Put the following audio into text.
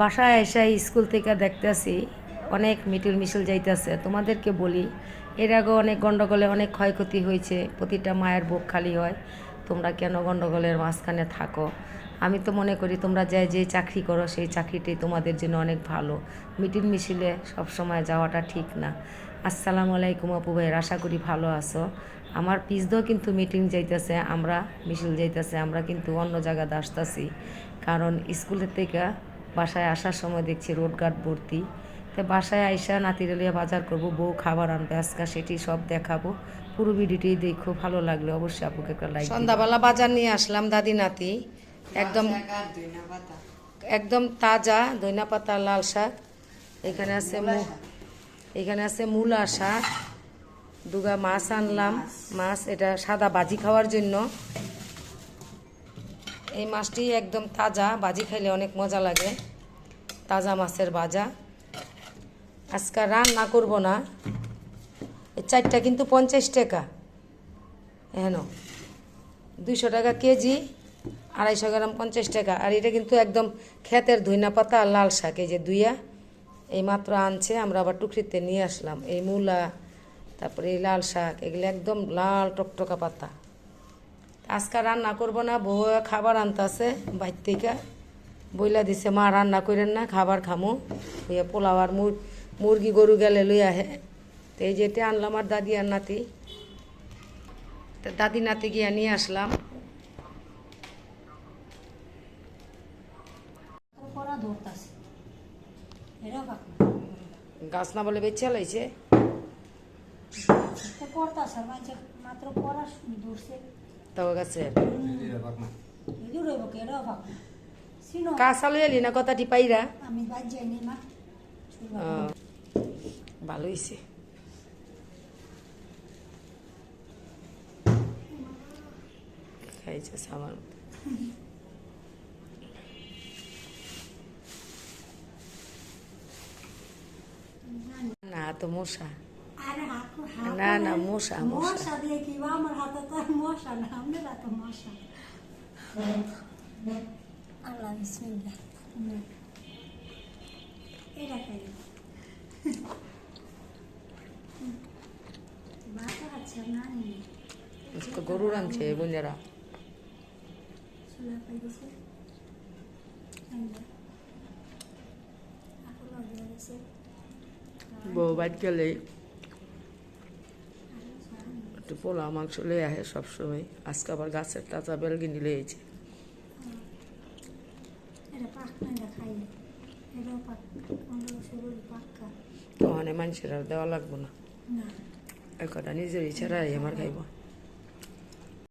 বাসায় এসে স্কুল থেকে দেখতেছি অনেক মিটিল মিছিল যাইতেছে। তোমাদেরকে বলি, এর আগেও অনেক গণ্ডগোলে অনেক ক্ষয়ক্ষতি হয়েছে, প্রতিটা মায়ের বুক খালি হয়। তোমরা কেন গণ্ডগোলের মাঝখানে থাকো? আমি তো মনে করি তোমরা যে যে চাকরি করো, সেই চাকরিটি তোমাদের জন্য অনেক ভালো। মিটিল মিছিলে সবসময় যাওয়াটা ঠিক না। আসসালামু আলাইকুম আপু ভাইয়ের, আশা করি ভালো আছো। আমার পিসদেও কিন্তু মিটিং যাইতেছে, আমরা মিছিল যাইতেছে, আমরা কিন্তু অন্য জায়গাতে আসতেছি। কারণ স্কুলের থেকে বাসায় আসার সময় দেখছি রোড গার্ড ভর্তি। তো বাসায় আইসা নাতিরালিয়া বাজার করব বউ খাবার আনবে আজকে সেটি সব দেখাবো। পুরো ভিডিওটি দেখো ভালো লাগলে অবশ্যই আপুকে একটা লাইক সন্ধ্যাবেলা বাজার নিয়ে আসলাম দাদি নাতি। একদম একদম তাজা ধইনা পাতা লাল শাক। এখানে আছে এখানে আছে মূলা শাক। দুগা মাছ আনলাম। মাছ। এটা সাদা ভাজি খাওয়ার জন্য। এই মাছটি একদম তাজা ভাজি খাইলে অনেক মজা লাগে। তাজা মাছের ভাজা আজকে রান্না করব না। এই চারটা কিন্তু পঞ্চাশ টাকা। হেন দুইশো টাকা কেজি, আড়াইশো গ্রাম পঞ্চাশ টাকা। আর এটা কিন্তু একদম ক্ষেতের ধইনা পাতা আর লাল শাক। এই যে দুইয়া, এই মাত্র আনছে, আমরা আবার টুকরিতে নিয়ে আসলাম। এই মূলা, তারপরে এই লাল শাক, এগুলো একদম লাল টকটকা পাতা। আজকে রান্না করব না বউ খাবার আনতাছে বাইর থেকে। বইলা দিছে মা রান্না করেন না খাবার খামু। হইয়া পোলাও আর মুর মুরগি গরু গেলে লই আহে। তো এই যেটা আনলাম আর দাদি আর নাতি। তা দাদি নাতি গিয়া নিয়ে আসলাম। গাছ না বলে বেঁচে লাইছে। মাত্র পড়া ধরছে। তাও গাছে এগুলো রইব কে এরা বাক সিনো কাঁচা এলি না কথাটি পাইরা ভালো হয়েছে খাইছে সামার না, তো মশা। না, না, মশা, মশা। দিয়ে কি আমার হাতে তো মশা না আমাদের হাতে মশা আল্লাহ বিসমিল্লাহ এটা খাই বাতা আছে না নি তো গরু রাঁধছে বোনেরা চুলা পাই গেছে আপু লাগিয়ে গেছে বউ বাদ গেলে একটু পোলা মাংস লয়ে আহে সবসময়। আজকে আবার গাছের তাজা বেলগিনি লয়েছে। এটা পাক না এটা খাই এটাও পাক অন্য শরীর পাক্কা। তো মানে মানুষের আর দেওয়া লাগবো না। একটা এক ইচ্ছা নিজের ইচ্ছারাই আমার খাইব।